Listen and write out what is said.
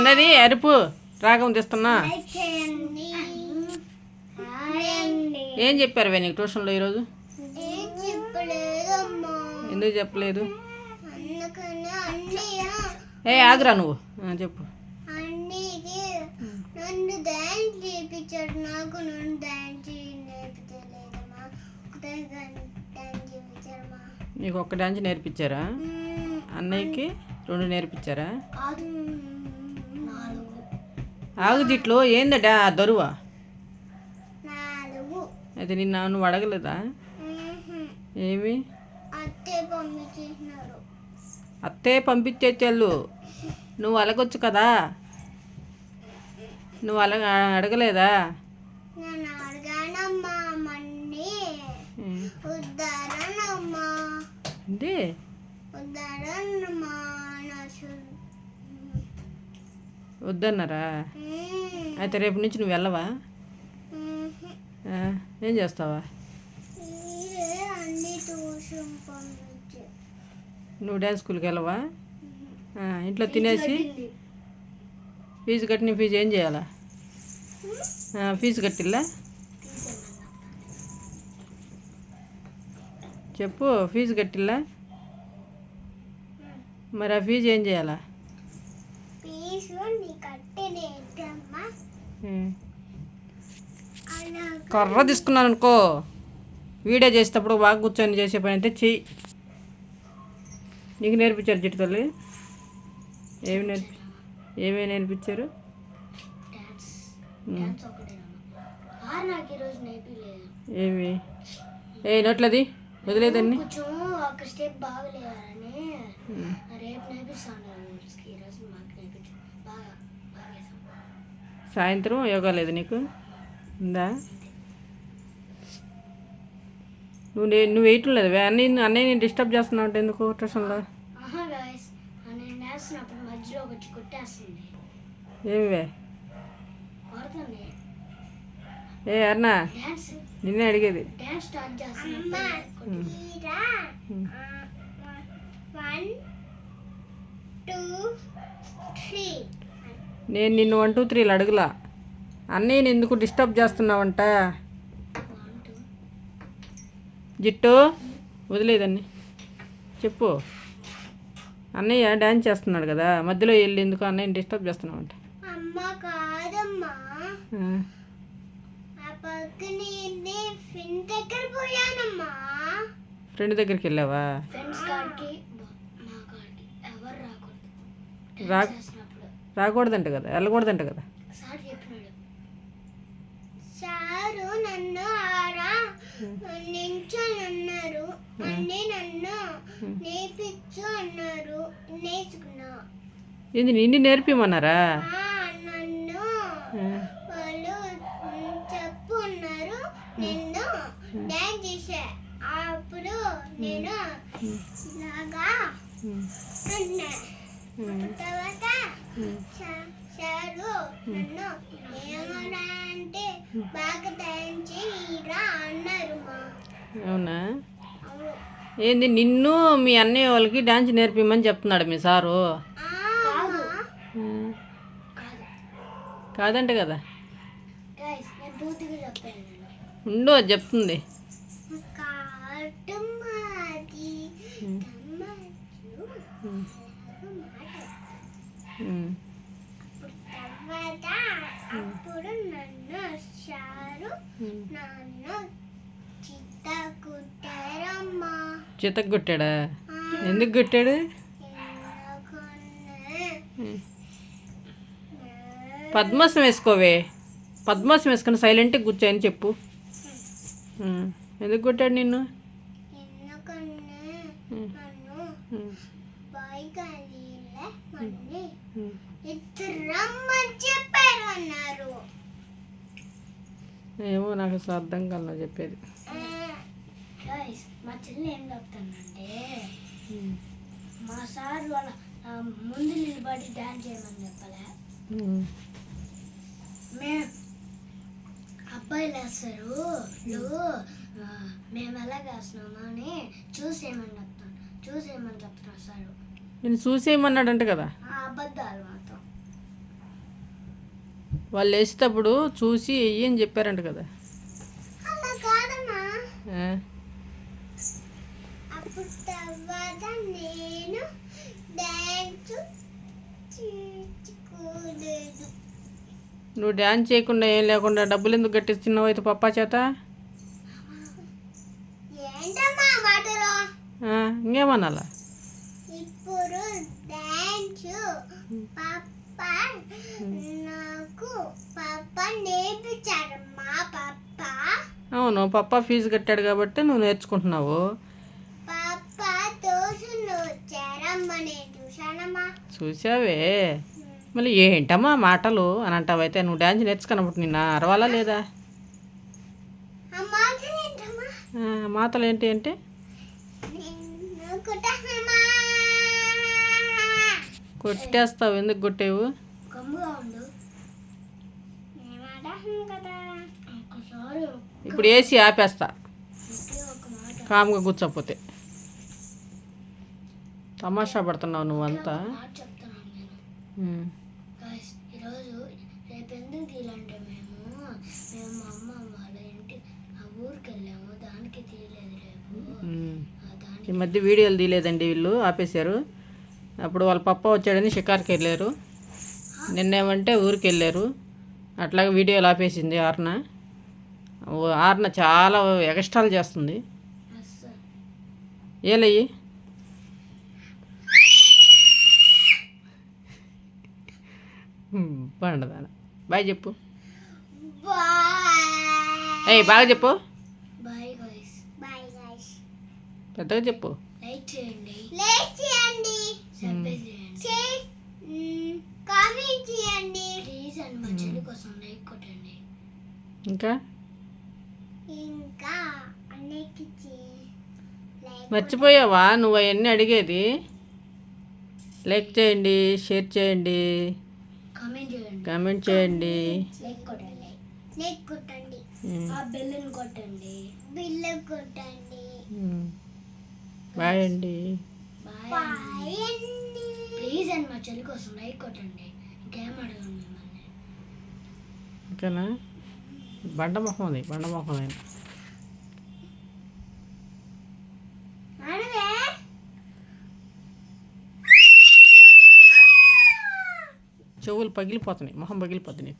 ఏందది అరుపు రాగం తీస్తున్నా. ఏం చెప్పారు వే నీకు ట్యూషన్లో ఈరోజు? ఎందుకు చెప్పలేదు? ఏ ఆగురా నువ్వు. చెప్పు. నన్ను చేయించాడు నాకు నన్ను ఒక్క డాన్స్ నేర్పించారా? అన్నయ్యకి రెండు నేర్పించారా? ఆగు జిట్లు ఏందడా దరువా? అయితే నిన్న నువ్వు అడగలేదా. ఏమి? అత్తే అత్తే పంపించేళ్ళు నువ్వు అలగొచ్చు కదా? నువ్వు అలగ అడగలేదా? వద్దన్నారా. అయితే రేపు నుంచి నువ్వు వెళ్ళవా? ఏం చేస్తావా? నువ్వు డ్యాన్స్ స్కూల్కి వెళ్ళవా? ఇంట్లో తినేసి? ఫీజు కట్టిన ఫీజు ఏం చేయాలా? ఫీజు కట్టిల్లా? చెప్పు ఫీజు కట్టిల్లా? మరి ఆ ఫీజు ఏం చేయాలా ఫీజు నీ కట్టేదేంటమ్మా ఉమ్. అలా కర్ర తీసుకున్నాను అనుకో వీడియో చేసేటప్పుడు బాగా కూర్చొని చేసే పని అయితే చెయ్యి. నీకు నేర్పించారు జిట్టు తల్లి? ఏమి నేర్పి ఏమేమి నేర్పించారు? ఏమి? ఏ నోట్లది? వదిలేదండి కొంచెం ఒక స్టెప్ బాగలేదని ఉమ్. రేపు నేర్పిస్తాను ఈరోజు మాకు నేర్పించు బాగా బాగా వేసాం. సాయంత్రం యోగా లేదు నీకు? ఉందా? నువ్వు నే నువ్వు వేయటం లేదు అన్నయ్య అన్నయ్య నేను డిస్టర్బ్ చేస్తున్నావు అంటే ఎందుకు ట్యూషన్లో ఆహా గాయస్ నేను నేస్తున్నప్పుడు మధ్యలో వచ్చి కొట్టేస్తుంది. ఏమివే ఏ అన్నా నిన్నే అడిగేది. One two three. నేను నిన్ను వన్ టూ త్రీలు అడుగులా. అన్నయ్యని ఎందుకు డిస్టర్బ్ చేస్తున్నావంట. జిట్టు వదిలేదని చెప్పు. అన్నయ్య డ్యాన్స్ చేస్తున్నాడు కదా మధ్యలో వెళ్ళి ఎందుకు అన్నయ్యని డిస్టర్బ్ చేస్తున్నావంట. ఫ్రెండ్ దగ్గరికి వెళ్ళావా? రా రాకూడదంట కదా వెళ్ళకూడదంట కదా. సార్ నన్ను ఆరా నించొని అన్నారు అన్నీ నన్ను నేర్పించు అన్నారు నేర్చుకున్నా. ఏంది నిన్ను నేర్పిమన్నారా? నన్ను వాళ్ళు "ఉమ్, చెప్పు అన్నారు నిన్ను డాన్స్ చేసా అప్పుడు నేను ఇలాగా అన్నా తర్వాత ఉమ్. సా- సారు నన్ను ఏమన్నా అంటే బాగా డాన్స్ చేయరా అన్నారు మా అవునా. ఏంది నిన్ను మీ అన్నయ్య వాళ్ళకి డాన్స్ నేర్పిమని చెప్తున్నాడు మీ సారు కాదంట కదా ఉండు అది చెప్తుంది చితక్ కొట్టాడా? ఎందుకు కొట్టాడు. పద్మాసం వేసుకోవే. పద్మాసం వేసుకుని సైలెంట్గా కూర్చోని చెప్పు. ఎందుకు కొట్టాడు నిన్ను. ఇద్దరు రమ్మని చెప్పారు అన్నారు. ఏమో నాకు అసలు అర్థం కాల చెప్పేది. మా చెల్లి ఏం చెప్తానంటే మా సార్ వాళ్ళ ముందు నిలబడి డాన్స్ చేయమని చెప్పలే. మేము అబ్బాయిలు వేస్తారు. మేము ఎలాగ వేస్తున్నాము అని చూసేయమని చెప్తాను. చూసేయమని చెప్తాను సార్? నేను చూసేయమన్నాడంట కదా? అబద్ధాలు వాళ్ళు వేసేటప్పుడు చూసి వెయ్యి అని చెప్పారంట కదా. నువ్వు డ్యాన్స్ చేయకుండా ఏం లేకుండా డబ్బులు ఎందుకు కట్టిస్తున్నావు అయితే పప్పా చేత? ఇంకేమనాలా? ఇప్పుడు నాకు పప్ప నేర్పించాడు మా పప్ప అవును పప్పా ఫీజు కట్టాడు కాబట్టి నువ్వు నేర్చుకుంటున్నావు. పప్ప దోశలు వచ్చారమ్మ నేను చూశానమ్మా చూసావే మళ్ళీ ఏంటమ్మా మాటలు? అని అంటావైతే నువ్వు డ్యాన్స్ నేర్చుకున్నప్పుడు నిన్న అరవాలా లేదా? ఆ మాటలు ఏంటి అంటే? కొట్టేస్తావు ఎందుకు కొట్టేవు? ఇప్పుడు ఏసీ ఆపేస్తా. కామ్గా కూర్చోపోతే తమాషా పడుతున్నావు నువ్వంతా. ఈరోజు రేపు ఎందుకు తీయాలంటే మేము మేము మా అమ్మ వాళ్ళ ఇంటి ఆ ఊరికి వెళ్ళాము దానికి తీయలేదు రేపు ఈ మధ్య వీడియోలు తీయలేదండి వీళ్ళు ఆపేశారు. అప్పుడు వాళ్ళ పప్ప వచ్చాడని షికార్కి వెళ్ళారు నిన్నేమంటే ఊరికి వెళ్ళారు అట్లాగే వీడియోలు ఆపేసింది ఆర్న? ఆర్న చాలా ఎక్స్ట్రాలు చేస్తుంది. ఏలయ్యి పండదాన బాయ్ చెప్పు. ఏయ్ బాగా చెప్పు. పెద్దగా చెప్పు. లైక్ చేయండి సబ్స్క్రైబ్ చేయండి కామెంట్ చేయండి ప్లీజ్ అండ్ మా చెల్లి కోసం లైక్ కొట్టండి ఇంకా? మర్చిపోయావా? నువ్వు అవన్నీ అడిగేది. లైక్ చేయండి షేర్ చేయండి. కామెంట్ చేయండి. బాయ్ అండి బాయ్ అండి ప్లీజ్ అండ్ మా చెల్లి కోసం లైక్ కొట్టండి. ఇంకేం అడగను మిమ్మల్ని. ఓకేనా బండ మొహం అది బండ మొహం ఆయన చెవులు పగిలిపోతున్నాయి మొహం పగిలిపోతున్నాయి